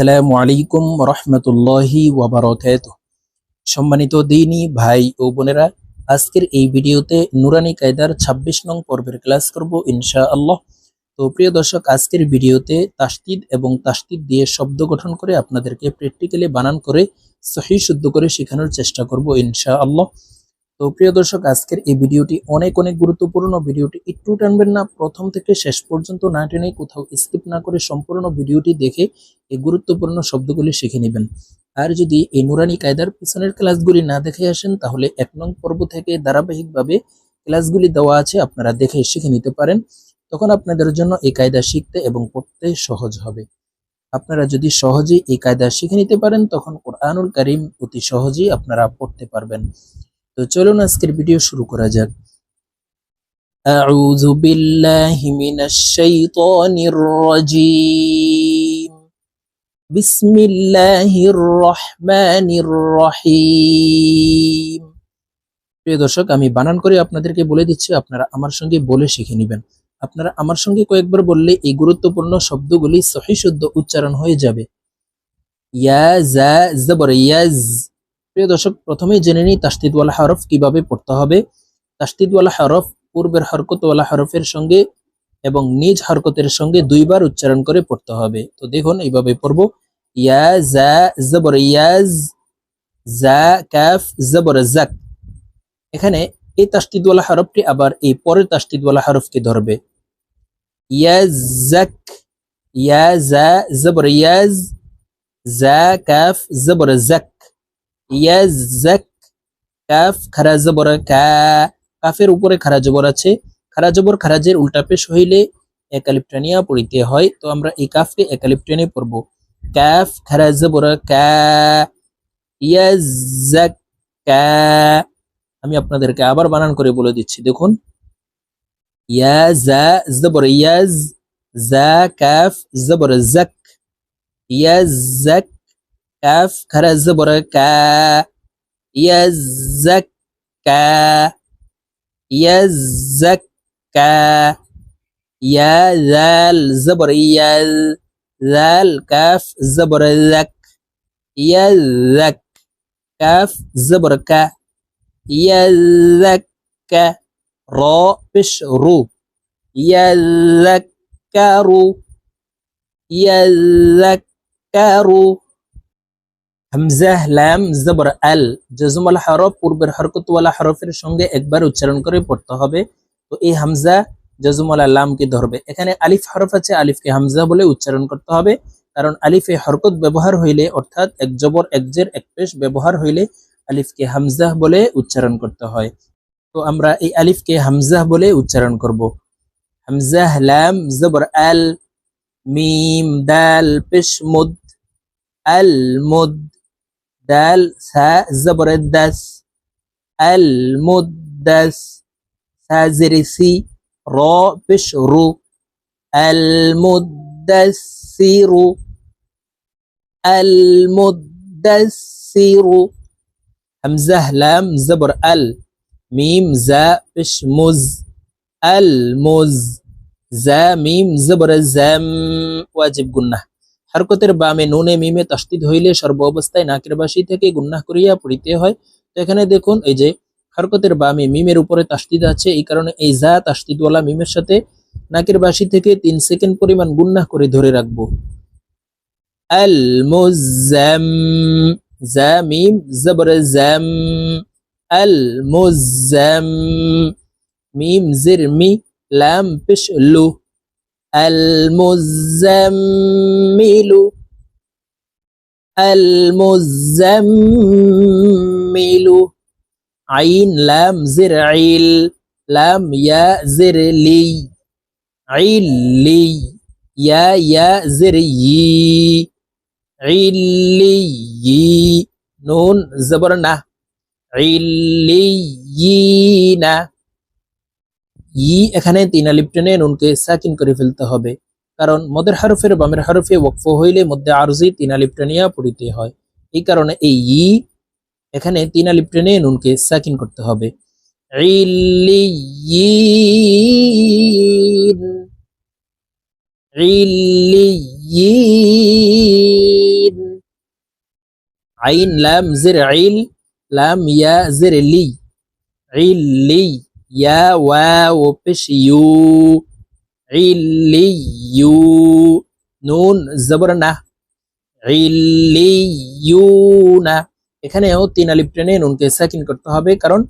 আসসালামু আলাইকুম রহমতুল্লাহি ওয়াবারকাত সম্মানিত দিনী ভাই ও বোনেরা, আজকের এই ভিডিওতে নুরানি কায়দার ২৬ নং পর্বের ক্লাস করব ইনশা আল্লাহ তো প্রিয় দর্শক, আজকের ভিডিওতে তাসতিদ এবং তাসতিদ দিয়ে শব্দ গঠন করে আপনাদেরকে প্র্যাকটিক্যালি বানান করে সহি শুদ্ধ করে শেখানোর চেষ্টা করব ইনশা আল্লাহ তো প্রিয় দর্শক, আজকের এই ভিডিওটি অনেক অনেক গুরুত্বপূর্ণ। ভিডিওটি একটু টানবেন না, প্রথম থেকে শেষ পর্যন্ত না টেনে কোথাও স্কিপ না করে সম্পূর্ণ ভিডিওটি দেখে এই গুরুত্বপূর্ণ শব্দগুলি শিখে নেবেন। আর যদি এই নুরানি কায়দার পিছনের ক্লাসগুলি না দেখে আসেন, তাহলে এক নং পর্ব থেকে ধারাবাহিকভাবে ক্লাসগুলি দেওয়া আছে, আপনারা দেখে শিখে নিতে পারেন। তখন আপনাদের জন্য এই কায়দা শিখতে এবং পড়তে সহজ হবে। আপনারা যদি সহজেই এই কায়দা শিখে নিতে পারেন, তখন কোরআনুল কারিম অতি সহজেই আপনারা পড়তে পারবেন। তো চলুন আজকের ভিডিও শুরু করা যাক أعوذ بالله من الشيطان الرجيم بسم الله الرحمن الرحيم প্রিয় দর্শক আমি বানান করে আপনাদেরকে বলে দিচ্ছি আপনারা আমার সঙ্গে বলে শিখে নেবেন আপনারা আমার সঙ্গে কয়েকবার বললে এই গুরুত্বপূর্ণ শব্দগুলি সহি শুদ্ধ উচ্চারণ হয়ে যাবে ইয়া জা জবর ইয়াজ প্রিয় দর্শক, প্রথমেই জেনে নিই তাস্তিদওয়ালা হরফ কীভাবে পড়তে হবে। তাস্তিদওয়ালা হরফ পূর্বের হরকতওয়ালা হরফের সঙ্গে এবং নিজ হরকতের সঙ্গে দুইবার উচ্চারণ করে পড়তে হবে। তো দেখুন, এইভাবে পড়ব। ইয়া জা জবর ইয়াজ জা কাফ জবর জাক এখানে এই তাস্তিদওয়ালা হরফটি আবার এই পরের তাস্তিদওয়ালা হরফকে ধরবে। ইয়াজাক ইয়া জা জবর ইয়াজ জা কাফ জবর জাক কাফের উপরে খারা জবর আছে। খারা জবর খারাজের উল্টা পেশ হইলে একালিপ্টানিয়া পড়িতে হয়। তো আমরা এই কাফকে একালিপ্টানে পড়ব। কাফ খারা জবর আমি আপনাদেরকে আবার বানান করে বলে দিচ্ছি। দেখুন। ইয়া জা জবর ইয়াজ জা কাফ জাক কাফ খারা জবর কা ইয়াজাক কা ইয়াজাক কা ইয়া জাল জবর ইয়াল জাল কাফ জবর জাক ইয়াজাক কাফ জবর কা ইয়াজাক্কা র পেশ রু ইয়াজাক্কারু ইয়াজাক্কারু হামজাহ লাম, জবর, আল জজমাল হরফ, পূর্বের হরকতওয়ালা হরফের সঙ্গে একবার উচ্চারণ করে পড়তে হবে। তো এই হামজা জজমালা লামকে ধরবে। এখানে আলিফ হরফ আছে, আলিফকে হামজা বলে উচ্চারণ করতে হবে। কারণ আলিফে হরকত ব্যবহার হইলে, অর্থাৎ এক জবর, এক জের, এক পেশ ব্যবহার হইলে আলিফকে হামজাহ বলে উচ্চারণ করতে হয়। তো আমরা এই আলিফকে হামজাহ বলে উচ্চারণ করব। হামজাহ লাম, জবর, আল, মিম, দাল, পেশ, মুদ, আল, মুদ দাল সা জবর দাস আল মুদাস সা জেরে সি র পেশ রু আল মুদাসিরু আল মুদাসিরু হামজাহ লাম জবর আল মিম জা পেশ মুজ আল মুজ জা হরকতের বামে নুনে মিমে তাস্তিদ হইলে সর্ব অবস্থায় নাকের বাসি থেকে গুন্নাহ করিয়া পড়িতে হয়। তো এখানে দেখুন, এই যে হরকতের বামে মিমের উপরে তাস্তিদ আছে, এই কারণে এই জা তাস্তিদওয়ালা মিমের সাথে নাকের বাসি থেকে তিন সেকেন্ড পরিমাণ গুন্নাহ করে ধরে রাখব। আল মুজাম জা মিম জবর জাম, আল মুজাম, মিম জির মি লাম পেশ লু আল মুজাম্মিলু আল মুজাম্মিলু আইন লাম জির আইল লাম ইয়া জির লি আইলি ইয়া ইয়া জির ই এখানে তিন আলিফ টেনে নুনকে সাকিন করে ফেলতে হবে। কারণ মদের হরফের বামের হরফে ওয়াকফ হইলে মধ্যে আরজি তিন আলিফ টেনিয়া পড়িতে হয়। এই কারণে এই ই এখানে তিন আলিফ টেনে নুনকে সাকিন করতে হবে। আইন লাম জের আইল, লাম ইয়া জের লি। ইল্লি। ইয়া ওয়াও পেশ ইউ ইল্লিয়ু নুন জবর না ইল্লিয়ুনা এখানেও তিন আলিফ টেনে নুনকে সাকিন করতে হবে, কারণ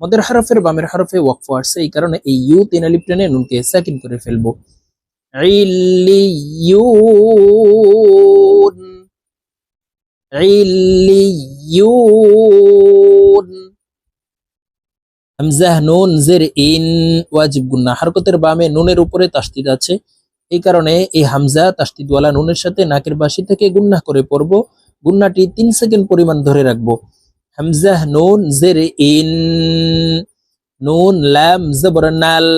মদের হরফের বামের হরফে ওয়াকফ আসছে, এই কারণে এই ইউ তিন আলিফ টেনে নুনকে সাকিন করে ফেলব। ইল্লিয়ুন ইল্লিয়ুন হামজাহ নুন জের ইন ওয়াজিব গুন্না। হরকতের বামে নুনের উপরে তাসদিদ আছে। এই কারণে এই হামজা তাসদিদওয়ালা নুনের সাথে নাকের বাসি থেকে গুন্না করে পড়ব। গুন্নাটি তিন সেকেন্ড পরিমাণ ধরে রাখব। হামজাহ নুন জের ইন নুন লাম জবর নাল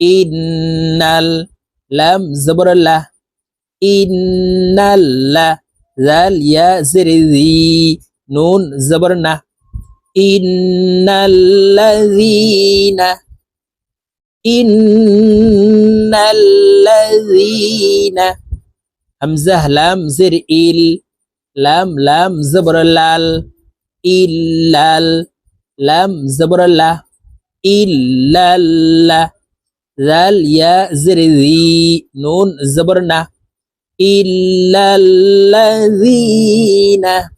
ইন্নাল লাম জবর লা ইন্নাল্লাহ জাল ইয়া জের জি নুন জবর না ইন্নাল্লাযীনা ইন্নাল্লাযীনা হামজাহ লাম জের ইল লাম লাম জবর লাল ইল্লাল লাম জবর লা ইল্লাল্লাহ জাল ইয়া জের জি নুন জবর না ইল্লাল্লাযীনা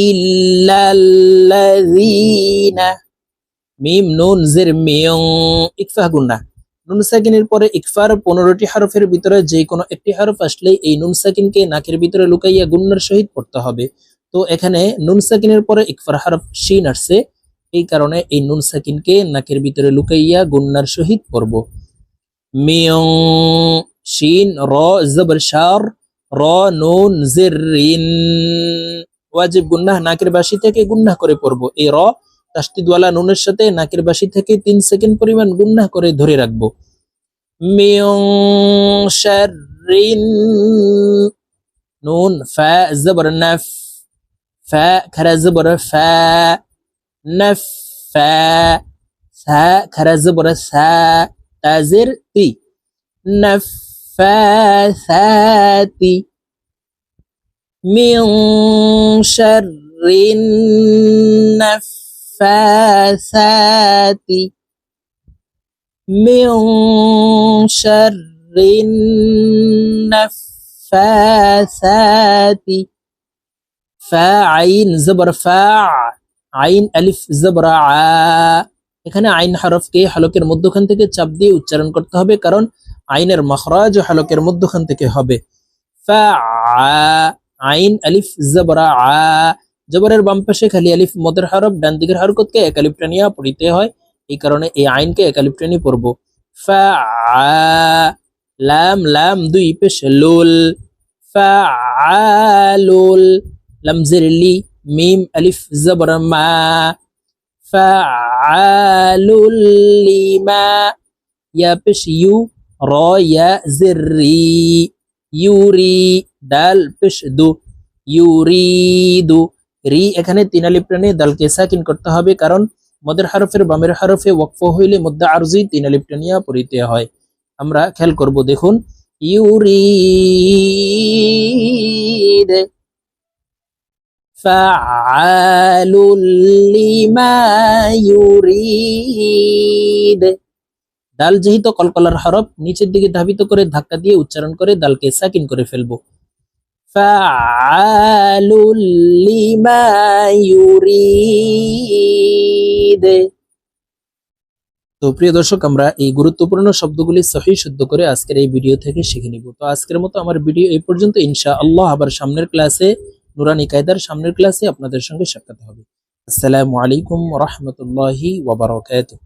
ইল্লাল্লাযীনা মিম নুন জের মিয়ং ইকফা গুন্না। নুন সাকিনের পরে ইকফার পনেরোটি হরফের ভিতরে যে কোনো একটি হরফ আসলে এই নুন সাকিনকে নাকের ভিতরে লুকাইয়া গুন্নার সহিত পড়তে হবে। তো এখানে নুন সাকিনের পরে ইকফার হরফ শিন আসছে, এই কারণে এই নুন সাকিনকে নাকের ভিতরে লুকাইয়া গুন্নার সহিত পড়ব। মিয়ং শিন, র, জবর, শার, র, নুন জিরিন ওয়াজিব গুন্নাহ নাকের বাসি থেকে গুন্নাহ করে পড়ব। এই র তাস্তিদওয়ালা নুনের সাথে নাকের বাসি থেকে তিন সেকেন্ড পরিমাণ গুন্নাহ করে ধরে রাখব। নুন, ফা, জবর তি। من شر النفاثات من شر النفاثات فاعين زبر فاع আইন আলিফ জবরা আ এখানে আইন হরফকে হলকের মধ্যখান থেকে চাপ দিয়ে উচ্চারণ করতে হবে কারণ আইনের মখরাজ হলকের মধ্যখান থেকে হবে ফা আইন, আলিফ, জবরা, আ। জবরের বাম পাশে খালি আলিফ, মদের হরফ, ডান দিকের হরকতকে এক আলিফ টানিয়া পড়িতে হয়। এই কারণে এই আইনকে এক আলিফ টানি পড়ব। ফা লাম লাম, দুই পেশ লুল। ফা লুল। লামজের লি, মিম, আলিফ, জবর, মা। ফাআলুল লিমা ইয়া পেশ ইউ, র, ইয়া, জিরি ইউরি ডাল পেশ দু, ইউরিদু, রি, এখানে তিন আলিফ টানে দালকে সাকিন করতে হবে, কারণ মদের হারফের বামের হারফে ওয়াকফ হইলে মধ্যে আরজি তিন আলিফ টানিয়া পড়িতে হয়। আমরা খেয়াল করব, দেখুন, ইউরিদ ডাল যেহেতু কলকলার হরফ, নিচের দিকে ধাবিত করে ধাক্কা দিয়ে উচ্চারণ করে দালকে সাকিন করে ফেলব। فعال لما يريد তো প্রিয় দর্শক আমরা এই গুরুত্বপূর্ণ শব্দগুলি সহি শুদ্ধ করে আজকের এই ভিডিও থেকে শিখে নিব তো আজকের মতো আমার ভিডিও এই পর্যন্ত ইনশা আল্লাহ আবার সামনের ক্লাসে নুরানি কায়দার সামনের ক্লাসে আপনাদের সঙ্গে সাক্ষাৎ হবে আসসালামু আলাইকুম রহমতুল্লাহি ওয়াবারকাতুহ